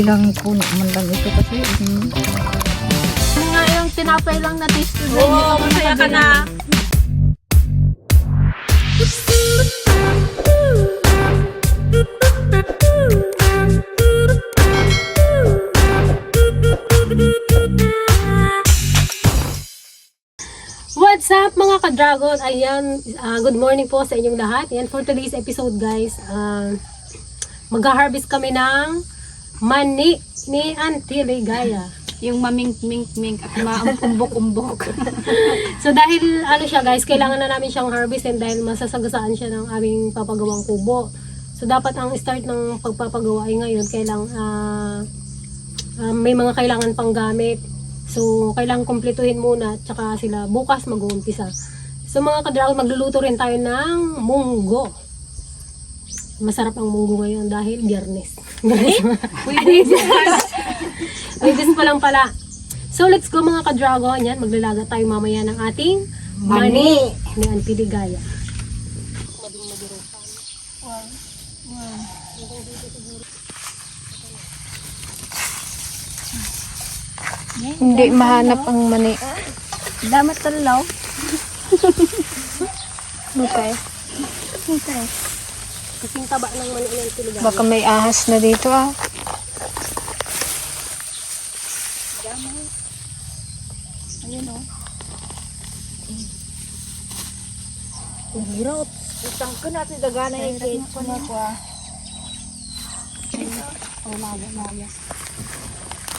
Ilang puno man lang ito kasi. Hmm. Yung nga yung tinapay lang na taste ko. Oo, masaya ka na. What's up mga ka-dragon? Ayan, ah, good morning po sa inyong lahat. Ayan, for today's episode guys, uh, mag-harvest kami ng mani ni Auntie Ligaya. Yung maming-ming-ming at maumbok-umbok. So dahil ano siya guys, kailangan na namin siyang harvestin dahil masasagasaan siya ng aming papagawang kubo. So dapat ang start ng pagpapagawa ay ngayon, kailang ah, ah, may mga kailangan pang gamit. So kailangan kumpletuhin muna at saka sila bukas mag-uumpisa. So mga kadragon, magluluto rin tayo ng munggo. Masarap ang munggo ngayon dahil biyernes. Biyernes pa lang pala. So let's go mga ka-dragon. Yan, maglalaga tayo mamaya ng ating mani ni Auntie Ligaya. Hindi mahanap ang mani. Damat talaw. Okay. Kasing taba ng mani ni Auntie Ligaya. Baka may ahas na dito ah. Ayun o. Hirot. Isang ka natin dagana yung ko na ko ah.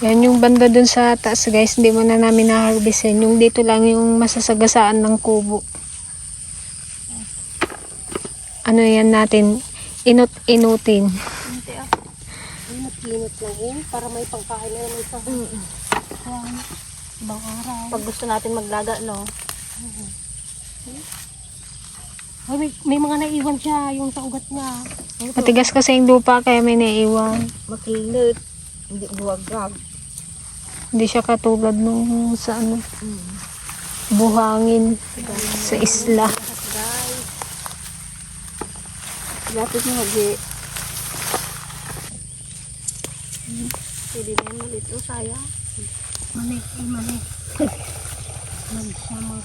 Yan yung banda dun sa taas guys. Hindi mo na namin na-harvestin. Yung dito lang yung masasagasaan ng kubo. Ano yan natin? Inut-inutin. Kinot lang yun para may pangkain na naman sa ibang araw. Pag gusto natin maglaga, no? Ay, may, may mga naiwan siya yung sa ugat niya. Matigas kasi yung lupa kaya may naiwan. Makilit. Hindi buwagag. Hindi siya katulad nung sa ano. Buhangin sa isla. Lapit mo mag Pwede na yung malit. O, sayang. Mani, ay mani. Magsamag.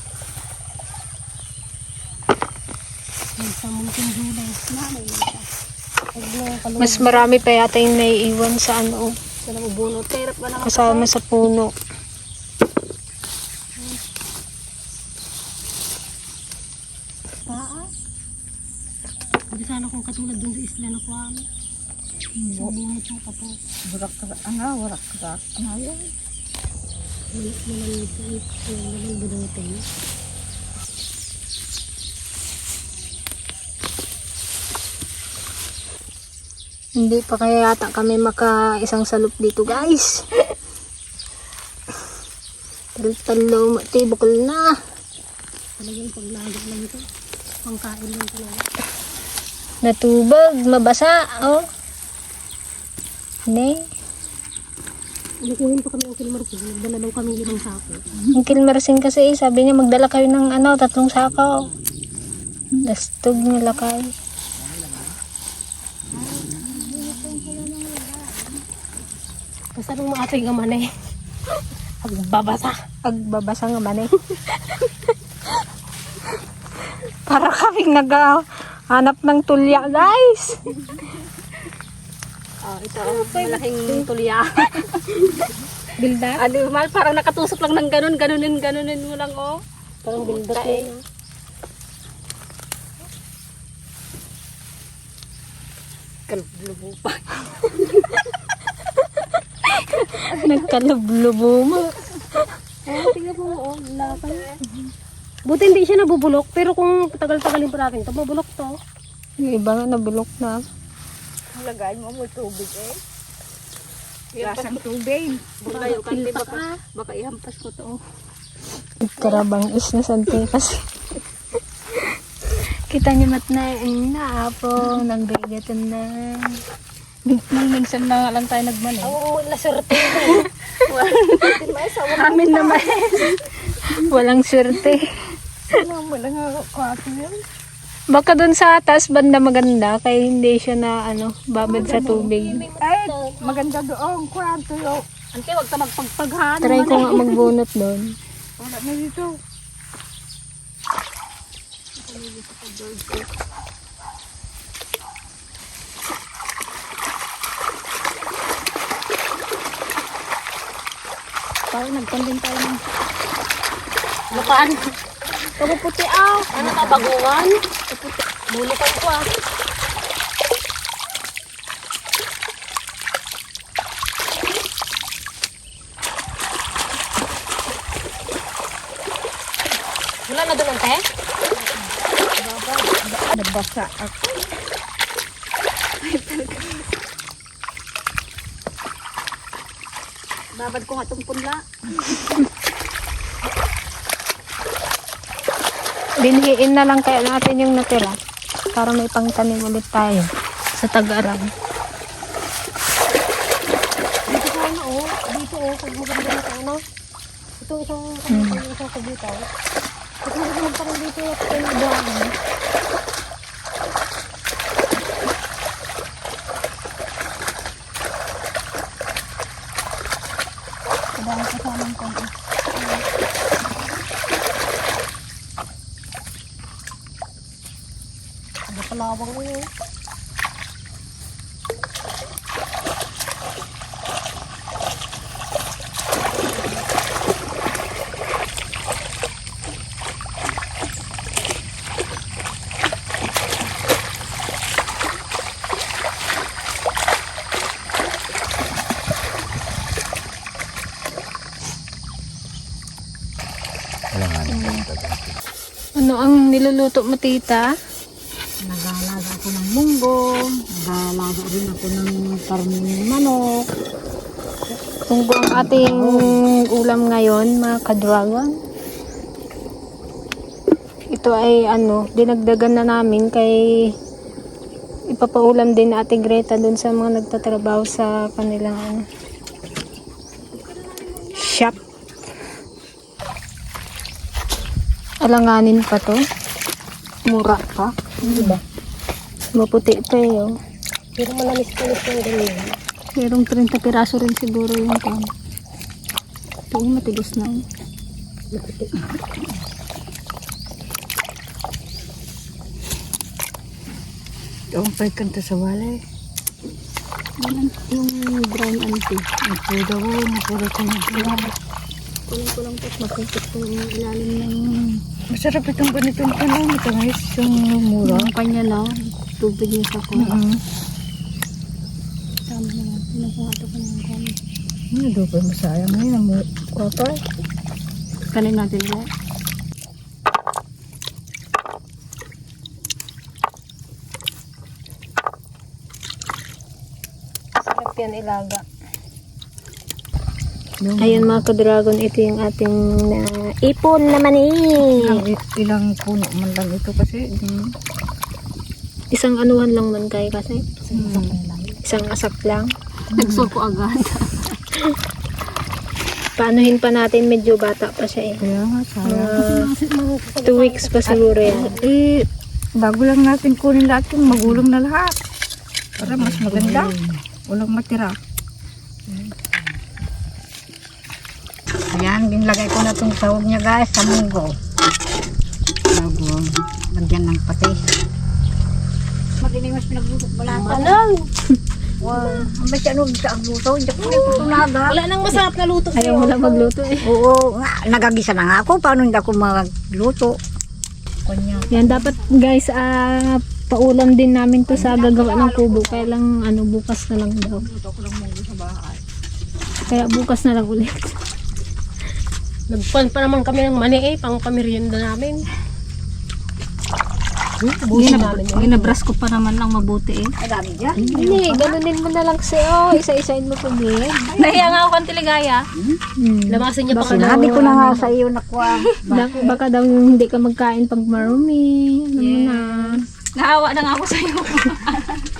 Magsamag yung gulay. Nanay mo siya. Mas marami pa yata yung naiiwan sa ano. Sa na nga Kasama sa puno. paa. Hindi sana kung katulad dun sa isla na kuwan. Sa bunot ng kapo. Warak ka. Ano? Warak ka. Ano yun? Malamig yung lalang bunutin. Hindi pa kaya yata kami maka isang salop dito guys. Talo, mati, bukol na. Talagang paglaga lang ito. Pangkain lang talaga. Natubag, mabasa, oh. Ne, Nakuhin pa kami ang kilmarsin. Nagdala daw kami limang sako. ang kilmarasin kasi, sabi niya magdala kayo ng ano, tatlong sakaw. Dastog nila kayo. Basta nung maatoy nga man eh. Pagbabasa. Agbabasa nga man eh. Para kaming naghahanap ng tulya, guys. Oh, ito. Malaking tulya. Bildat? Ano, mal, parang nakatusok lang ng ganun, ganunin, ganunin mo lang, oh. Parang bildat yun. ah. Kalublubo pa. Nagkalublubo mo. Oh, tingnan mo, oh, lapay. Buti hindi siya nabubulok, pero kung tagal-tagalin pa natin ito, mabulok to. Yung iba nga nabulok na. Lagay mo mo tubig eh. Lasang tubig. Baka yung kanti, baka, baka ihampas ko to. Karabang is na sante kasi. Kita niyo mat na yung naapong nang gagatan na. Nung minsan na nga lang tayo nagmani. Oo, laserte. Amin naman. Walang swerte. Mo lang ako yun? Baka doon sa taas banda maganda kaya hindi siya na ano, babad sa tubig. Ay, maganda doon. Kwanto yun. Ante, wag ka magpagpaghan. Try ko nga magbunot doon. Wala na dito. Tayo, nagkandin tayo ng... Lukaan. Kapuputi ah. Ano ka, bagungan? Bulukan ko ah. Wala na doon, ante? Nabasa ako. Babad ko nga itong punla. Binhiin na lang kaya natin yung natira para may pangtanim ulit tayo sa tag-aram. Dito ko ano, oh. Dito, oh. Pag maganda na ano. Ito isang, ano, hmm. isang kabitaw. Pag maganda pa rin dito, ito yung Ano palawang mo yun? Ano ang niluluto mo tita? Munggo. Nag-aalaga rin ako ng karning manok. Kung ang ating ulam ngayon, mga ka-dragon. Ito ay ano, dinagdagan na namin kay ipapaulam din ni Ate Greta dun sa mga nagtatrabaho sa kanilang ano, shop. Alanganin pa to. Mura pa. Diba? Maputi pa eh. Oh. Pero malamis-tamis yung ganyan. Merong 30 piraso rin siguro yung kan. Ito yung matigas na. oh. Yung pay kanta sa walay. Yan yung brown auntie. Nagpuda ko, nagpuda ko ng Kulang ko lang po makikit kung ilalim ng Masarap itong ganitong tanong. Ito guys, yung mura. yung kanya na tubig niya sa ko. Mm-hmm. Tama na. Pinakuha ito ko ng kanya. Ano daw pa masayang ngayon? Ang kwapa. Kanin natin ulit. Sarap yan ilaga. Ayun mga ka-dragon, ito yung ating na ipon naman Ilang, eh. ilang puno man lang ito kasi. Mm. Isang anuhan lang man kayo kasi. Isang asak lang. Nagsuko agad. Paanuhin pa natin, medyo bata pa siya eh. Kaya nga, sayang. Mga two weeks pa siguro yan. Eh, bago lang natin kunin lahat yung magulong na lahat. Para mas maganda. Walang matira. Ayan, ginlagay ko na itong sahog niya guys sa munggo. Bago lagyan ng pati. Magiling mas pinagluto pala. Alam! Wow, ang ba siya nung sa agluto? Hindi ko rin tunaga. Wala nang masarap na luto Ayaw mo lang magluto eh. Oo, nagagisa na nga ako. Paano hindi ako magluto? Kanya. Yan, dapat guys, ah, paulam din namin to sa gagawa ng kubo. Kaya lang, ano, bukas na lang daw. Kaya bukas na lang ulit. Nagpan pa naman kami ng mani eh, pang pamerienda namin. Hmm, ubusin namin yun. Ginabras ko pa naman lang mabuti eh. Madami dyan. Hindi, ganunin mo na lang siya. Oh, isa-isain mo pa din. Nahiya nga ako kang tiligaya. Hmm. Lamasin niya pa ka Sinabi ko na nga sa iyo na kuha. Baka, baka daw yung hindi ka magkain pag marumi. Ano na. Nahawa na nga ako sa'yo.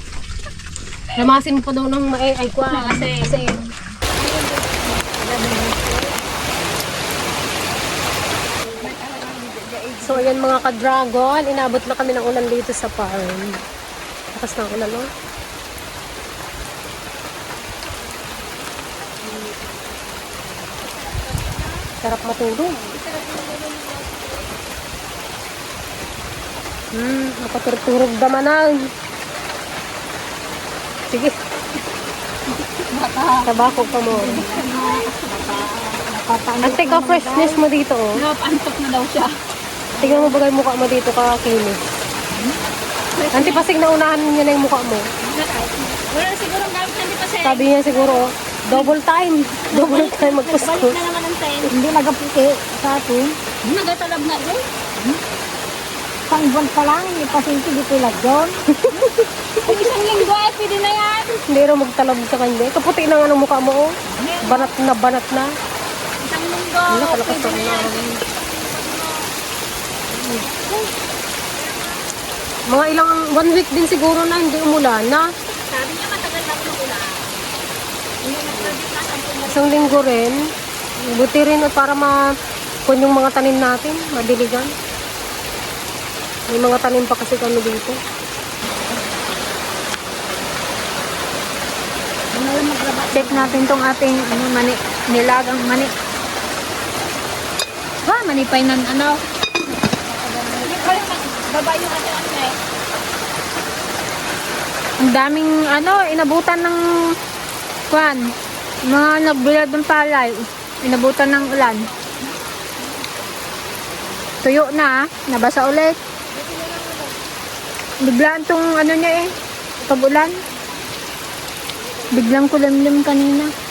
Lamasin mo pa daw ng mae ay kwa. Kasi, Kasi So, ayan mga ka-dragon, inabot na kami ng ulan dito sa farm. Lakas ng ulan, no? Sarap matulog. Hmm, napaturturog damanan. Sige. Tabako pa mo. Ang teka freshness mo dito, oh. Napantok na daw siya. Tingnan mo bagay mukha mo dito kakinis. Antipasig na unahan niya na yung mukha mo. Wala siguro gamit na di pa siya. Sabi niya siguro, double time. Double time Balik magpusto. na naman ang ten. Hindi nagaputi sa atin. Nagatalab na doon. Isang buwan pa lang, ipasinti di tulad doon. Kung isang linggo ay pwede na yan. Hindi rin magtalab sa kanya. Kaputi na nga ng mukha mo, oh. Banat na banat na. Isang linggo. Pwede na na yan. Mga ilang, one week din siguro na hindi umulan na. Sabi niya matagal na ako ulan. Hindi na pwede na sa puno. Isang linggo rin. Buti rin at para ma kun yung mga tanim natin, madiligan. May mga tanim pa kasi kami dito. Check natin tong ating ano, mani, nilagang mani. Ha, manipay ng ano. Magbaba yung ano ano eh. Ang daming ano, inabutan ng kwan. Mga nagbilad ng palay. Inabutan ng ulan. Tuyo na, ah. nabasa ulit. Biglaan tong ano niya eh, pag-ulan. Biglang kulimlim kanina.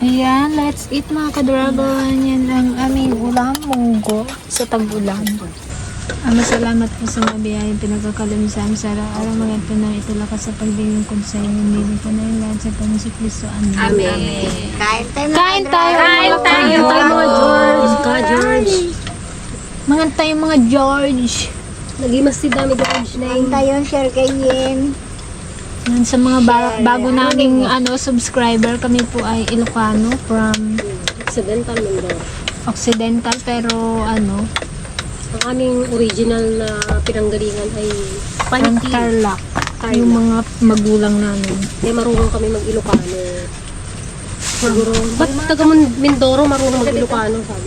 Ayan, let's eat mga kadragon. Yan ang aming ulam munggo sa tag-ulan. Ama salamat po sa mga biyayang pinagkakalumisan sa araw mga ito na ito lakas sa paglilingkod sa inyo. Hindi ko na yung lahat sa Panginoon Kristo. Amen. Amen. Kain tayo mga Kain tayo! Kain tayo! Tayo mga George! Ka George! Mga tayo mga George! Nagimas si Dami George na Kain tayo, share kay Yin. Yan sa mga ba- bago naming ano, subscriber, kami po ay Ilocano from Occidental Mindoro. Occidental pero ano, Ang aming original na pinanggalingan ay from Panty. Tarlac. Tarlac. Yung mga magulang namin. Kaya marunong kami mag-Ilocano. Siguro, ba't taga Min- Mindoro marunong mag-Ilocano sabi.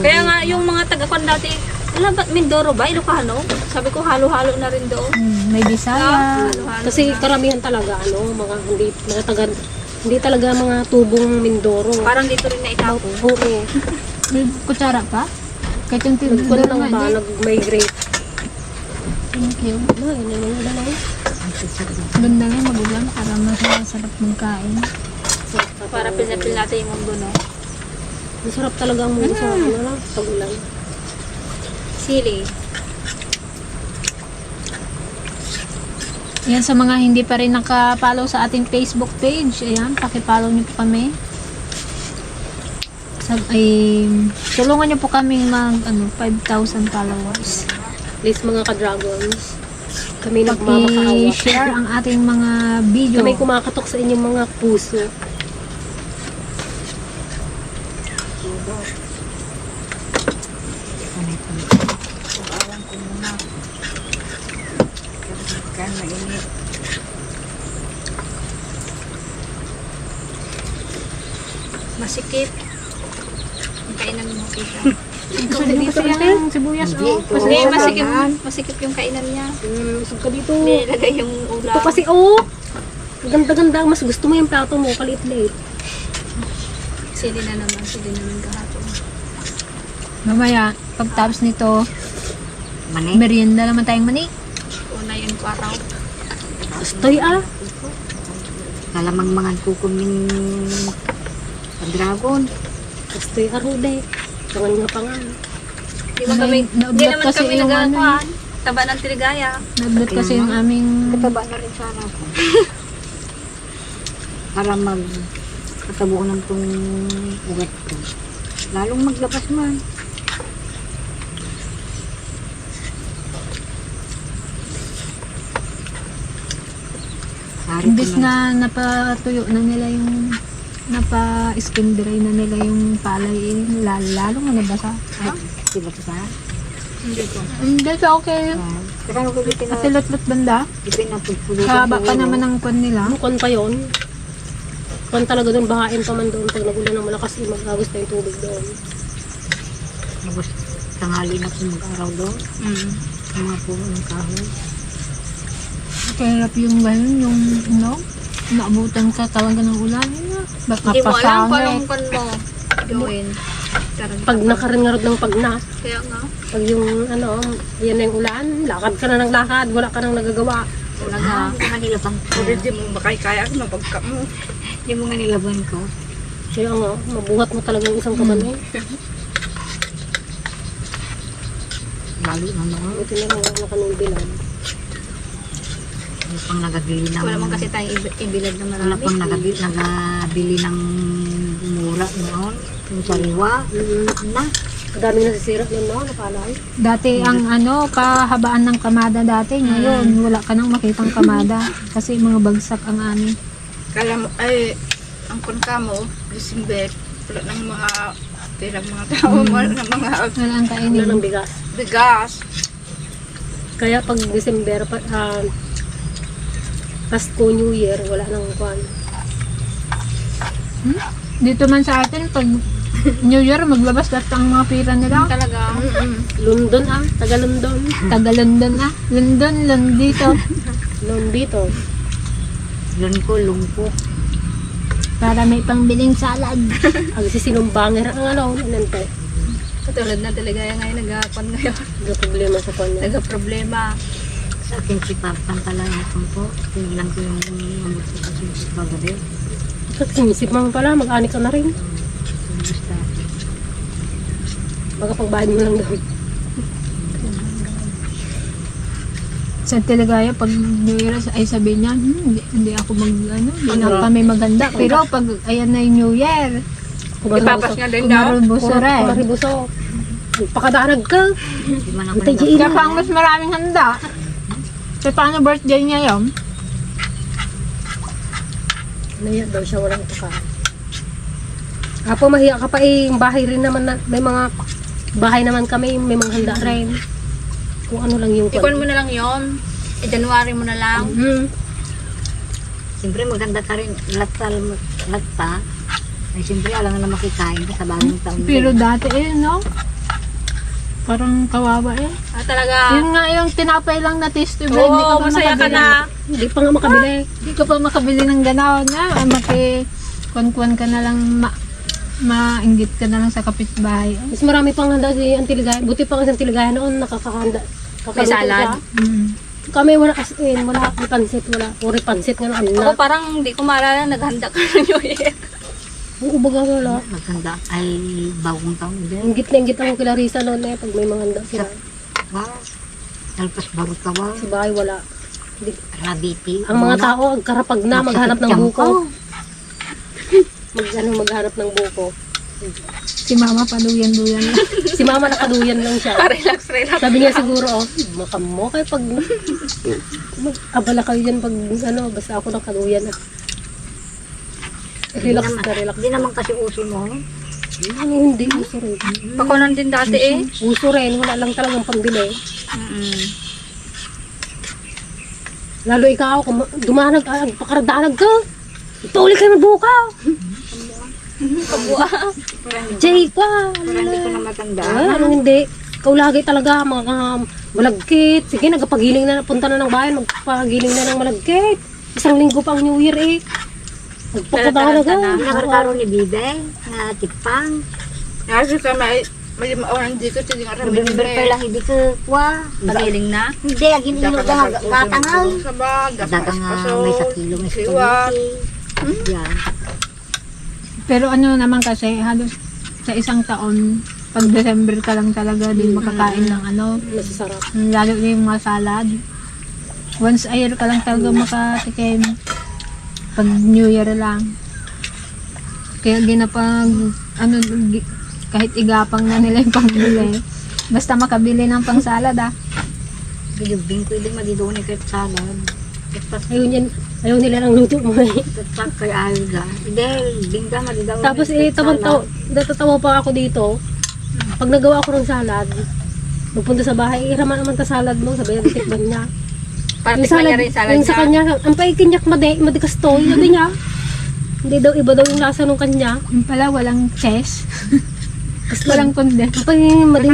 Kaya nga yung mga taga-kon dati, wala ba Mindoro ba? Ilocano? Sabi ko halo-halo na rin doon. Hmm, may Bisaya. Halo-halo. Kasi karamihan talaga, ano, mga hindi, mga taga, hindi talaga mga tubong Mindoro. Parang dito rin na itaw. Oo. May kutsara pa? Kahit yung Nagkuhan tinuturo lang nga ba, nag-migrate. Thank you. Ano, yun na yung ulan ay. Ganda nga magulang para masarap magkain. Para pinapil natin yung mundo, no? Masarap talaga ang mundo sa ano lang, pag-ulan. Sili. Yan sa mga hindi pa rin nakapollow sa ating Facebook page. Ayan, pakipollow niyo po kami. Sa, ay, tulungan niyo po kami mag ano, 5,000 followers. Please mga ka-dragons, kami nagmamakaawa. I-share ang ating mga video. Kami kumakatok sa inyong mga puso. Kan mainit. Masikip. Ang kainan mo kita. Dito yung sibuyas. Hindi, oh. ito. Hindi, masikip. Masikip yung kainan niya. Mm, usog ka dito. Nilagay yung ulam. Ito kasi, oh! Ganda-ganda. Mas gusto mo yung plato mo, kaliit-liit. Sili na naman. Sili naman kahapon. Mamaya, pagtapos nito, Mani. merienda naman tayong mani. Una yun ko araw. Gustoy ah. Kalamang mga kukumin dragon. Gustoy arude. Tangan nga pa nga. Di ba kami, hindi naman kasi kami yung ano nagagawan. Taba ng tiligaya. Naglot kasi yung aming Kataba na rin sana ako. Para mag katabo ng tong ugat ko. Lalong maglapas man. Ko imbis na napatuyo na nila yung napa-skin dry na nila yung palay, eh, lalo, lalo nga nabasa. Ay, diba ito sa? Hindi, so okay. Kaya ko dito na, At tilot-lot banda. dito na pagpulutan. Haba pa naman ang kwan nila. Kon pa yon. Kon talaga doon, bahain pa man doon. Pag nagulan ng malakas, mag-agos pa yung tubig doon. Tapos, tanghali na kung mag-araw doon. Mm. Mga puno ng kahoy. Kahirap yung ganun, yung, no? Naabutan ka talaga ng ulan. Yun na. Baka Hindi mo alam kung pasangit. anong kon mo gawin. Talaga. Pag nakaringarod ng pag na, Kaya nga. pag yung ano, yan na yung ulan, lakad ka na ng lakad, wala ka nang nagagawa. Talaga. Ah, hindi nga nilabang ko. Hindi mo makikaya ko na pagka mo. Hindi mo nga nilabang ko. Kaya nga, mabuhat mo talaga yung isang eh. Lalo na mga. Buti na lang wala ka nung bilan. Wala pang nagabili ng... Wala man kasi tayong ibi- ibilad na Wala marami. pang nagabili, nagabili ng mura noon. Yung sariwa. Na. Dami nasisira yun no, napalay. Dati ang ano, kahabaan ng kamada dati. Ngayon, wala ka nang makitang kamada. Kasi mga bagsak ang ani. Kala mo, ay, ang kon ka mo, December, wala ng mga tirang mga tao, wala ng mga Wala ang Wala kainin. ng bigas. bigas. Kaya pag December, pa, ah, Pasko, New Year, wala nang kwan. Dito man sa atin, pag New Year, maglabas lahat ang mga pira nila. Talaga. London ah, taga London. Taga London ah. London, London dito. London dito. Yun ko, lungko. Para may pangbiling salad. Ang sisinumbanger ang ano, nante. Katulad na talaga yung ngayon, nagkakon ngayon. May problema sa kanya. Nagka-problema. Sa akin si Papan pala na ko. Tingnan ko yung amot ko kasi sa bagabi. At sinisip mo pala, mag-ani ka na rin. Basta. Baka pagbayad mo lang doon. Sa Teligaya, pag New Year, ay sabi niya, hmm, hindi, hindi ako mag, ano, hindi na kami maganda. Pero pag ayan na yung New Year, Ipapas nga din daw. umarubuso rin. Maribuso. Pakadarag ka. Di man ako Antay, nag- Gina. Kaya pang mas maraming handa. So, paano birthday niya yun? Naya daw siya walang pakain. Apo, mahiya ka pa eh. Yung bahay rin naman na, may mga bahay naman kami, may mga handa rin. Kung ano lang yung Ikon mo na lang yon. E January mo na lang. Hmm. Siyempre maganda ka rin. Latal, lata. Ay siyempre alam na makikain ka sa bagong taon. Pero dati eh, no? Parang kawawa eh. Ah, talaga. Yun nga yung tinapay lang na taste bread. Oo, pa masaya ka na. Hindi pa nga makabili. Hindi ka pa makabili ng ganaw na. Ay, maki, kwan-kwan ka na lang, ma, mainggit ka na lang sa kapitbahay. Mas marami pang handa si Antiligaya. Buti pa nga si Antiligaya noon, nakakahanda. May salad. Mm. Kami wala as in, wala pansit, wala. Puri pansit nga ano Ako parang hindi ko maalala, naghanda ka ng New Year. Oo, baga wala. Maganda ay bagong taon din. Inggit na inggit ako kila Risa noon eh, pag may mga handa sila. Wow. Talpas barot ka ba? Sa bahay wala. Rabiti. Ang mga tao, ang karapag na, maghanap ng buko. Mag, ano, maghanap ng buko. Si mama paluyan-luyan lang. Si mama nakaduyan lang siya. relax, relax. Sabi niya siguro, oh, makamo kayo pag mag-abala kayo dyan pag ano, basta ako nakaduyan na. Relax na relax. Hindi naman kasi uso noon. Ano, hindi, uso rin. Pakunan din dati eh. Uso rin, wala lang talagang pambili. Mm-mm. Lalo ikaw, kung dumanag, ah, pakaradaalag ka. Ipaulit ka ng buka. Kabua. Jay ka. Hindi ko na matanda. Ano hindi. Ikaw lagi talaga, mga um, malagkit. Sige, nagpagiling na, punta na ng bayan, magpagiling na ng malagkit. Isang linggo pa ang New Year eh. Tara, tara. Nakarkaro ni Bide, nga tipang. Kasi ka may may maoran dito sa dinga rami November pa lang hindi ko kwa. Pagiling na. Hindi, agin ino ka bag, Daga nga may sa kilo ng Siwat. spaghetti. Yan. Pero ano naman kasi, halos sa isang taon, pag December ka lang talaga din makakain ng ano, Masasarap. lalo na yung mga salad. Once a year ka lang talaga makatikim. Pag New Year lang. Kaya ginapag, ano, kahit igapang na nila yung pangbili. Basta makabili ng pang salad ah. Bilibing ko din madidoni kahit salad. Ayaw, niyan, ayaw nila ng luto mo eh. Tatak kay Alga. Hindi, dingga maligaw. Tapos eh, tawang-taw, natatawa pa ako dito. Pag nagawa ko ng salad, magpunta sa bahay, iraman naman ka salad mo, sabi niya, tikban niya. Para Yung tikman niya rin salad yung sa kanya, ang paikinyak madi, madikas to, sabi niya. Hindi daw, iba daw yung lasa nung kanya. Yung pala, walang chess. walang konde. Ang pay, madi.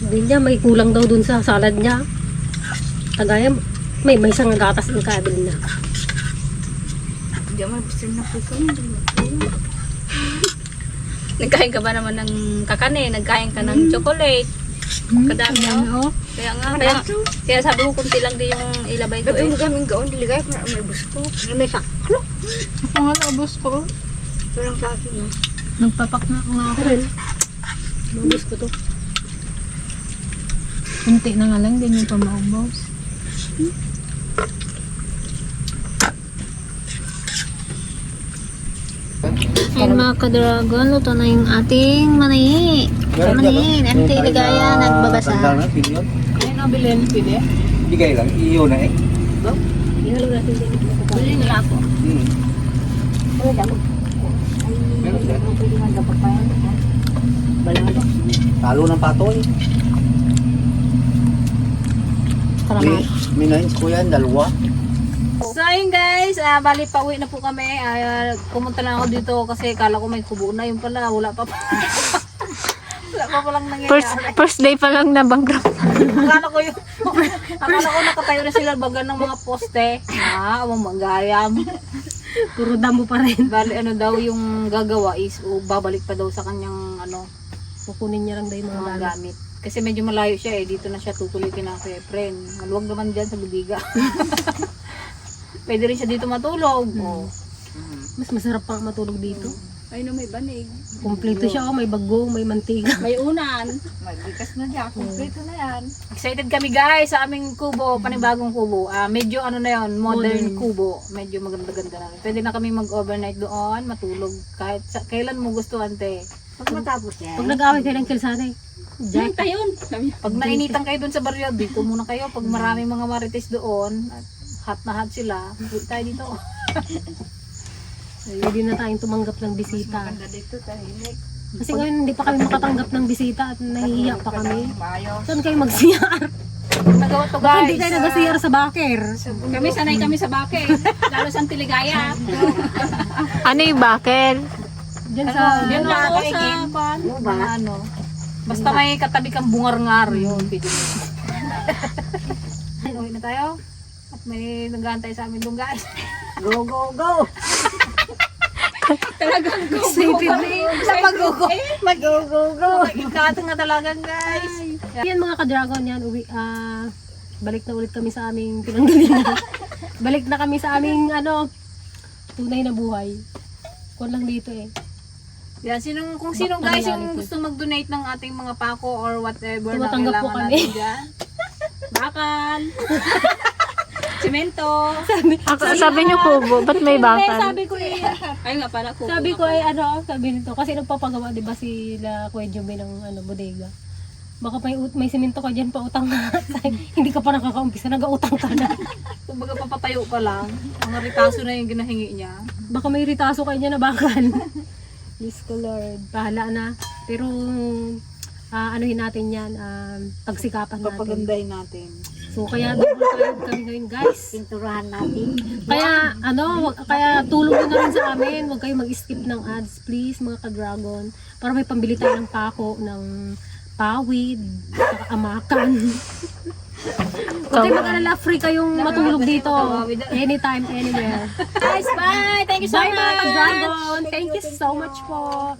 Hindi niya, may kulang daw dun sa salad niya. Kagaya, may may isang gatas yung kabil niya. Hindi mo gusto na po ko. Nagkain ka ba naman ng kakane? Nagkain ka ng chocolate? Kadami oh. Kaya nga, kaya, kaya sabi ko kunti lang din yung ilabay ko eh. Ito daming gaon, diligay ko na may busko. May saklo. Ako nga naubos ko. Ito lang sa akin. Nagpapak na ako nga ako. Mabis ko to. Kunti na nga lang, din yung pamaubos. Ayun mga ka-dragon, luto na yung ating mani. Mani, ante ligaya, nagbabasa. Tanda na, pinyon. Ayun o, bilhin, pwede. Bigay lang, iyo na eh. Ihalo natin din. Bilhin nila ako. Hmm. Meron dyan. Talo ng patoy. May, may nines ko yan, dalawa. So ayun guys, ah bali pa uwi na po kami. Ah, pumunta lang ako dito kasi kala ko may kubo na. Yung pala, wala pa pa. wala pa palang nangyayari. First, first day pa lang na bankrupt. akala ko yung, akala ko nakatayo na sila bagan ng mga poste. Ah, ang magayam. Puro damo pa rin. Bali ano daw yung gagawa is o, babalik pa daw sa kanyang ano Kukunin niya lang daw yung mga mga gamit. gamit. Kasi medyo malayo siya eh. Dito na siya tutuloy kina kay friend. Maluwag naman dyan sa budiga. Pwede rin siya dito matulog. Oh. Mas masarap pang matulog dito. Ay no, may banig. Kompleto siya, oh, may bagong, may mantiga. May unan. Magikas na niya. Kompleto na yan. Excited kami guys sa aming kubo, panibagong kubo. Ah, medyo ano na yon, modern, Modern. kubo. Medyo maganda-ganda na. Pwede na kami mag-overnight doon, matulog kahit sa, kailan mo gusto ante. Pag matapos yan. Pag nag-away kayo ng kilsanay, Jack, Pag nainitan kayo doon sa baryo, dito muna kayo. Pag maraming mga marites doon, hot na hot sila, dito tayo dito. Pwede na tayong tumanggap ng bisita. Ganda dito, tahimik. Kasi ngayon hindi pa kami makatanggap ng bisita at nahihiya pa kami. Saan kayo mag-CR? Nagawa to Baka guys. hindi kayo nag-CR sa baker. Kami sanay kami sa bake. Lalo sa Antiligaya. Ano yung bakit? Diyan sa... Yan Ano, lang ako sa. Ano ba? Ano. Basta may katabi kang bungar-ngar yun. Uwi na tayo. At may nag-aantay sa amin doon guys. Go, go, go! Talagang go. Sa mag-go, Mag-go, go, go! Ikatong na talaga guys. Yan mga ka-dragon yan, uwi, ah, balik na ulit kami sa aming pinanggalingan. balik na kami sa aming, ano, tunay na buhay. Kuwan lang dito eh. Yan, sinong, kung sino Bak- guys yung gusto mag-donate ng ating mga pako or whatever na Tumatanggap po kailangan kami. natin dyan. Bakal. Semento. Ako, sabi niyo kubo, ba't may bakal? sabi ko eh, Ay nga pala ko. sabi ko ay ano, sabi nito, kasi nagpapagawa, di ba sila Kuya Jumbe ng ano, bodega. Baka may, ut- may simento ka dyan pa utang na. Hindi ka pa nakakaumpisa, nag-utang ka na. Kumbaga papatayo pa lang. Mga ritaso na yung ginahingi niya. Baka may ritaso kayo dyan na bakal. Diyos ko Lord, bahala na. Pero, ah, anuhin natin yan, um, pagsikapan natin. Papagandahin natin. So, kaya kayo kami ngayon, guys. Pinturahan natin. Kaya, ano, wag, kaya tulong nyo na rin sa amin. Huwag kayo mag-skip ng ads, please, mga ka-dragon. Para may pambili tayo ng pako, ng pawid, saka amakan. Huwag kayo mag-alala, free kayong matulog dito. Anytime, anywhere. Guys, bye! Thank you so Bye, much! mga ka-dragon! Thank you so much po.